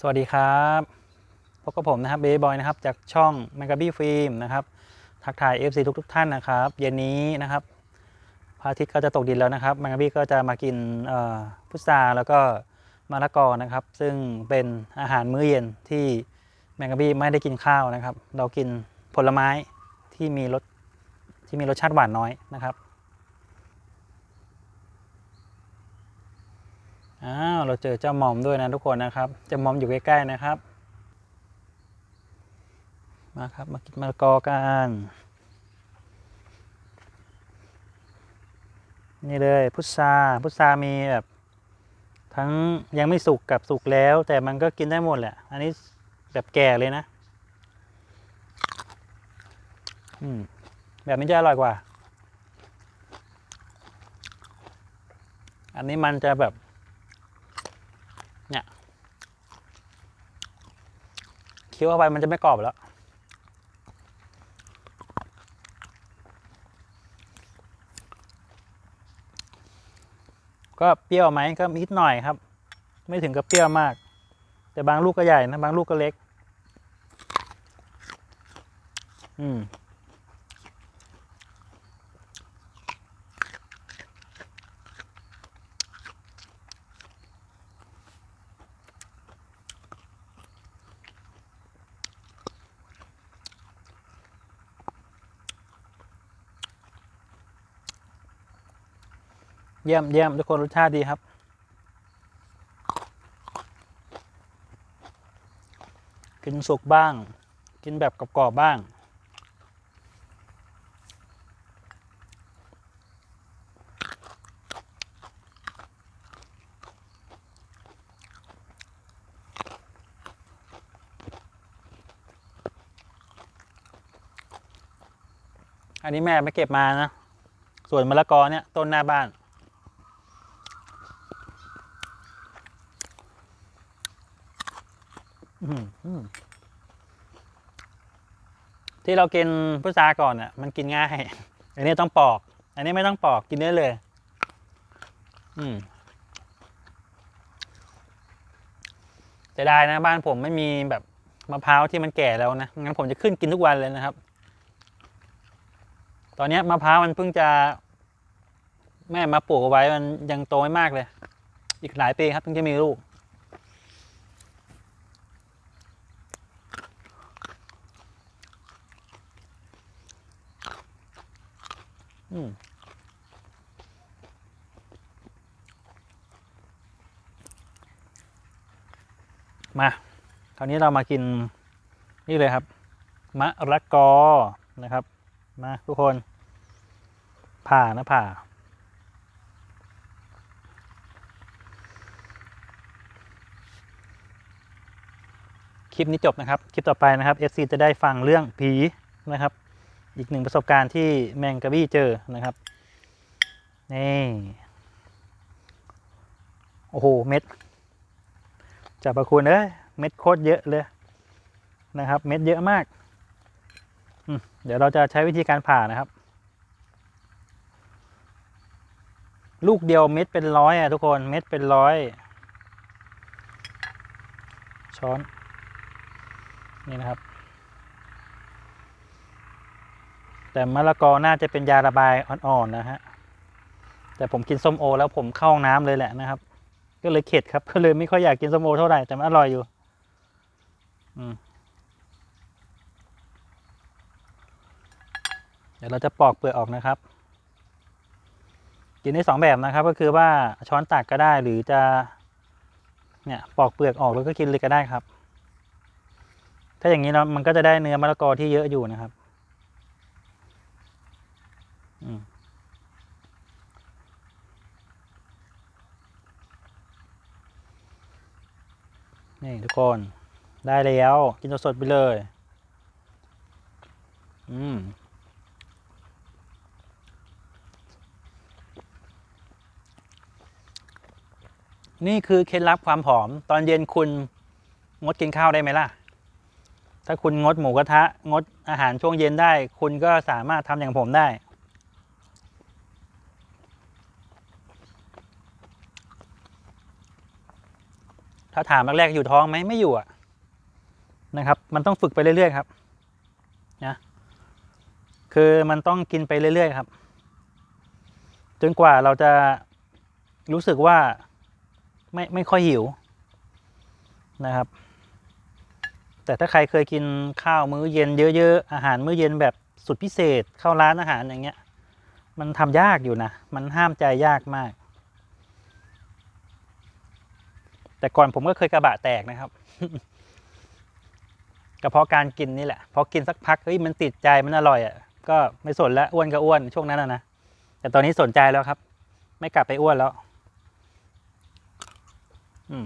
สวัสดีครับพบกับผมนะครับเบย์บอยนะครับจากช่อง m a g a b y Film นะครับทักทาย FC ทุกทท่านนะครับเย็นนี้นะครับพระอาทิตย์ก็จะตกดินแล้วนะครับ m a g a b y ก็จะมากินพุทราแล้วก็มะละกอนะครับ ซึ่งเป็นอาหารมื้อเย็นที่ m a g a b y ไม่ได้กินข้าวนะครับ เรากินผลไม้ที่มีรสที่มีรสชาติหวานน้อยนะครับ อ้าวเราเจอเจ้าหมอมด้วยนะทุกคนนะครับเจ้าหมอมอยู่ใกล้ๆนะครับ มาครับมากินมะละกอกันนี่เลยพุทราพุทรามีแบบทั้งยังไม่สุกกับสุกแล้ว แต่มันก็กินได้หมดแหละ อันนี้แบบแก่เลยนะอืมแบบนี้จะอร่อยกว่า อันนี้มันจะแบบ เนี่ยเคี้ยวเข้าไปมันจะไม่กรอบแล้ว ก็เปรี้ยวไหมก็นิดหน่อยครับ ไม่ถึงกับเปรี้ยวมาก แต่บางลูกก็ใหญ่นะ บางลูกก็เล็ก อืม เยี่ยมเยี่ยมทุกคนรสชาติดีครับกินสุกบ้าง กินแบบกรอบๆบ้าง อันนี้แม่ไม่เก็บมานะ ส่วนมะละกอเนี่ยต้นหน้าบ้าน อื้อหือ ที่เรากินพุทราก่อนอะ มันกินง่าย อันนี้ต้องปอก อันนี้ไม่ต้องปอกกินได้เลย อืมจะได้นะบ้านผมไม่มีแบบมะพร้าวที่มันแก่แล้วนะ งั้นผมจะขึ้นกินทุกวันเลยนะครับ ตอนนี้มะพร้าวมันเพิ่งจะ แม่มาปลูกเอาไว้มันยังโตไม่มากเลย อีกหลายปีครับถึงจะมีลูก มา คราวนี้เรามากิน นี่เลยครับ มะระกอนะครับ มาทุกคน ผ่านะผ่า คลิปนี้จบนะครับ คลิปต่อไปนะครับ FC จะได้ฟังเรื่องผีนะครับ อีกหนึ่งประสบการณ์ที่แมงกะบี้เจอนะครับ นี่ โอ้โห เม็ดจับประคุณเอ้ยเม็ดโคตรเยอะเลยนะครับ เม็ดเยอะมาก เดี๋ยวเราจะใช้วิธีการผ่านะครับ ลูกเดียวเม็ดเป็นร้อยอะทุกคนเม็ดเป็นร้อย ช้อน นี่นะครับ แต่มะละกอน่าจะเป็นยาระบายอ่อนๆนะฮะ แต่ผมกินส้มโอ แล้วผมเข้าห้องน้ำเลยแหละนะครับ ก็เลยเข็ดครับ ก็เลยไม่ค่อยอยากกินส้มโอเท่าไหร่แต่มันอร่อยอยู่ อืมเดี๋ยวเราจะปอกเปลือกออกนะครับ กินได้สองแบบนะครับ ก็คือว่าช้อนตักก็ได้หรือจะเนี่ยปอกเปลือกออกแล้วก็กินเลยก็ได้ครับ ถ้าอย่างนี้เนาะมันก็จะได้เนื้อมะละกอที่เยอะอยู่นะครับ นี่ทุกคน ได้แล้ว กินสดๆไปเลย อืมนี่คือเคล็ดลับความผอม ตอนเย็นคุณงดกินข้าวได้ไหมล่ะ ถ้าคุณงดหมูกระทะ งดอาหารช่วงเย็นได้ คุณก็สามารถทำอย่างผมได้ ถ้าถามแรกๆอยู่ท้องไหมไม่อยู่อะนะครับ มันต้องฝึกไปเรื่อยๆครับนะคือมันต้องกินไปเรื่อยๆครับ จนกว่าเราจะรู้สึกว่าไม่ไม่ค่อยหิวนะครับ แต่ถ้าใครเคยกินข้าวมื้อเย็นเยอะๆอาหารมื้อเย็นแบบสุดพิเศษเข้าร้านอาหารอย่างเงี้ย มันทำยากอยู่นะ มันห้ามใจยากมาก แต่ก่อนผมก็เคยกระบะแตกนะครับก็เพราะการกินนี่แหละพอกินสักพักเฮ้ยมันติดใจมันอร่อยอะก็ไม่สนแล้วอ้วนก็อ้วนช่วงนั้นนะนะแต่ตอนนี้สนใจแล้วครับ ไม่กลับไปอ้วนแล้ว อืม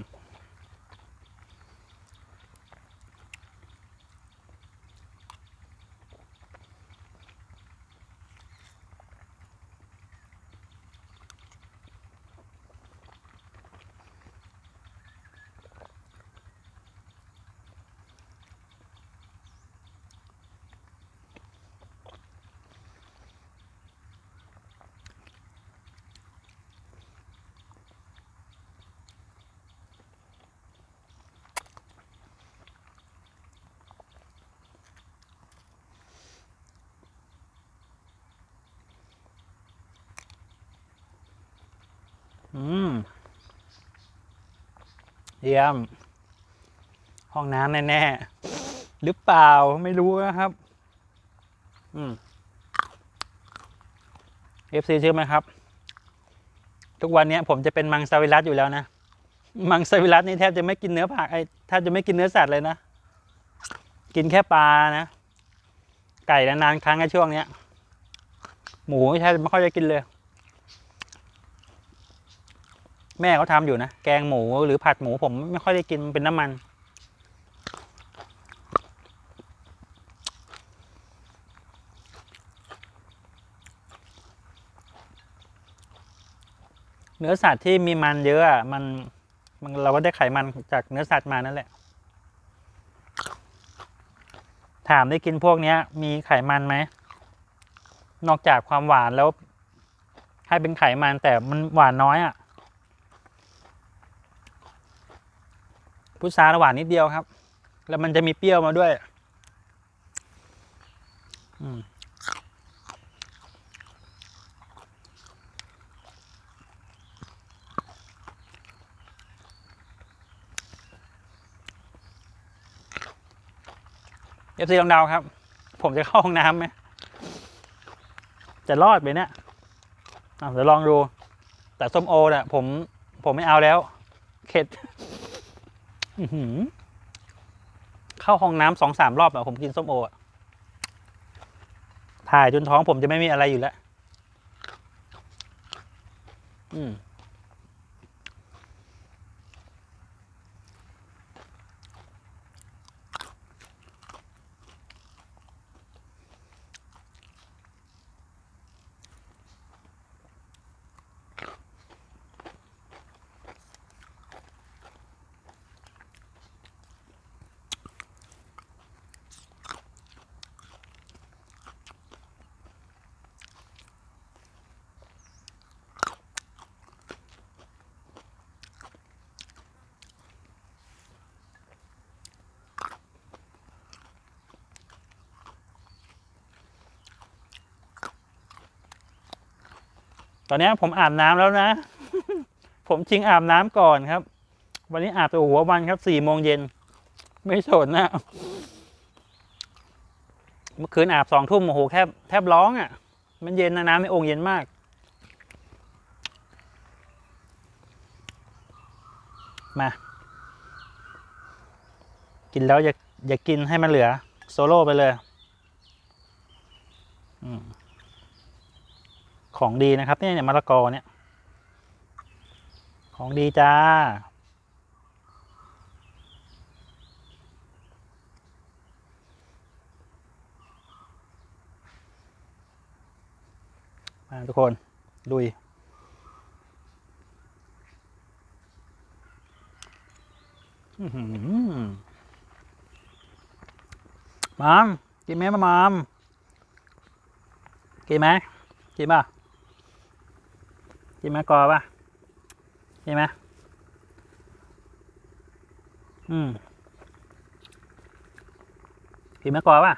อืมเยี่ยม ห้องน้ำแน่ๆ หรือเปล่าไม่รู้นะครับ อืม FC เชื่อไหมครับ ทุกวันนี้ผมจะเป็นมังสวิรัตอยู่แล้วนะ มังสวิรัตนี่แทบจะไม่กินเนื้อผักไอ้แทบจะไม่กินเนื้อสัตว์เลยนะ กินแค่ปลานะ ไก่นานๆครั้งในช่วงเนี้ย หมูแทบไม่ค่อยจะกินเลย แม่เขาทำอยู่นะ แกงหมูหรือผัดหมูผมไม่ค่อยได้กินมันเป็นน้ำมัน เนื้อสัตว์ที่มีมันเยอะอะมันมันเราก็ได้ไขมันจากเนื้อสัตว์มานั่นแหละ ถามได้กินพวกเนี้ยมีไขมันไหม นอกจากความหวานแล้ว ให้เป็นไขมันแต่มันหวานน้อยอะ่ะ พุทราหวานนิดเดียวครับ แล้วมันจะมีเปรี้ยวมาด้วยอืมเอฟซีลองเดาครับ ผมจะเข้าห้องน้ำไหม จะรอดไหมเนี่ยเดี๋ยวลองดู แต่ส้มโอเนี่ยผม ผมไม่เอาแล้ว เข็ด เข้าห้องน้ำสองสามรอบอะผมกินส้มโออะถ่ายจนท้องผมจะไม่มีอะไรอยู่แล้ว อืม อนนี้ผมอาบน้ำแล้วนะ ผมจริงอาบน้ำก่อนครับ วันนี้อาบตัวหัววันครับสี่โมงเย็น ไม่สนนะเมื่อคืนอาบสองทุ่มโอ้โหแทบแทบร้องอะ่ะ มันเย็นนะน้ำในองค์เย็นมากมา กินแล้วอย่าอย่ากินให้มันเหลือ โซโล่ไปเลย อืม ของดีนะครับเนี่ยเนี่ยมะละกอเนี่ย ของดีจ้า มาทุกคนลุยมามกินไหมมามามกินไหมกินป่ะ กินมะกอป่ะใช่ไหมอืมกินมะกอป่ะ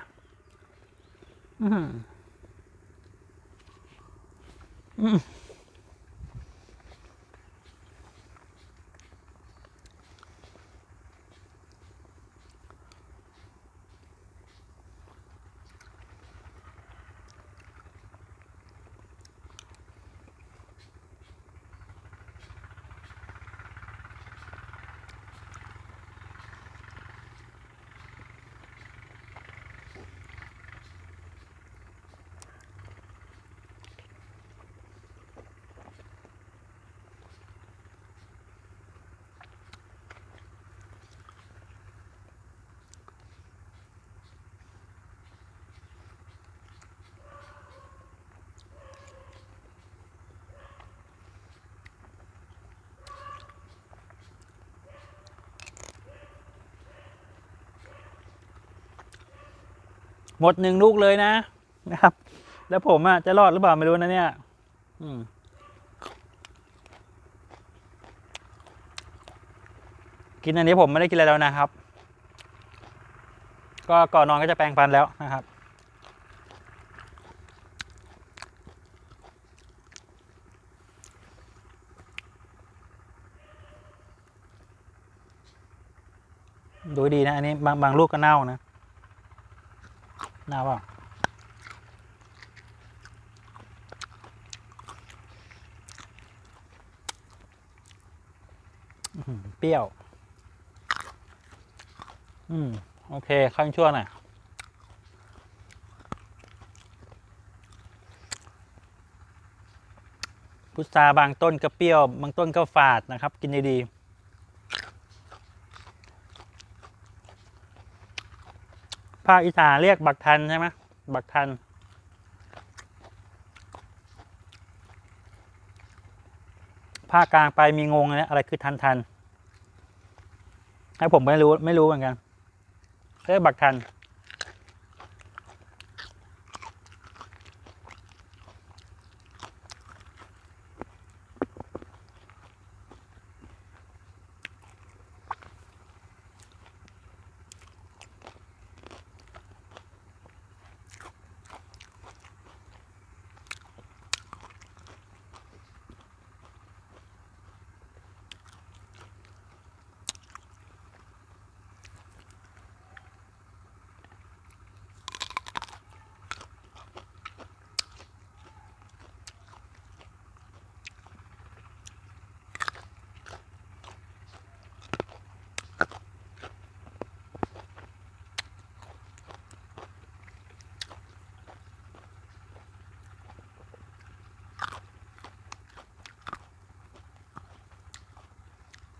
อืมอืม หมดหนึ่งลูกเลยนะนะครับ แล้วผมอะจะรอดหรือเปล่าไม่รู้นะเนี่ยอืมกินอันนี้ผมไม่ได้กินอะไรแล้วนะครับ ก็ก่อนนอนก็จะแปรงฟันแล้วนะครับ ดูดีนะ อันนี้บางบางลูกก็เน่านะ น่าว่าเปรี้ยว อืม โอเค ข้างชั่วหน่อยพุทราบางต้นก็เปรี้ยว บางต้นก็ฝาดนะครับ กินดีๆ ภาคอีสานเรียกบักทันใช่ไหมบักทัน ภาคกลางไปมีงงนะอะไรคือทันทันให้ผมไม่รู้ไม่รู้เหมือนกันเรียกบักทัน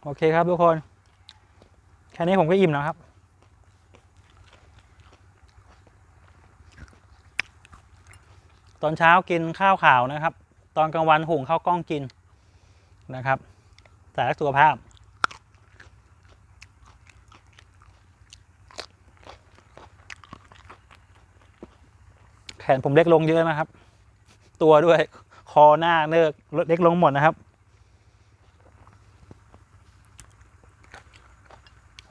โอเคครับทุกคน แค่นี้ผมก็อิ่มแล้วครับ ตอนเช้ากินข้าวขาวนะครับ ตอนกลางวันหุงข้าวกล้องกินนะครับแต่รักสุขภาพ แขนผมเล็กลงเยอะนะครับ ตัวด้วยคอหน้าเนิกเล็กลงหมดนะครับ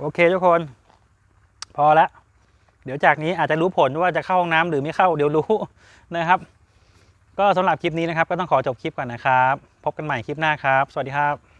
โอเคทุกคน พอละเดี๋ยวจากนี้อาจจะรู้ผลว่าจะเข้าห้องน้ำหรือไม่เข้าเดี๋ยวรู้นะครับ ก็สำหรับคลิปนี้นะครับ ก็ต้องขอจบคลิปก่อนนะครับ พบกันใหม่คลิปหน้าครับ สวัสดีครับ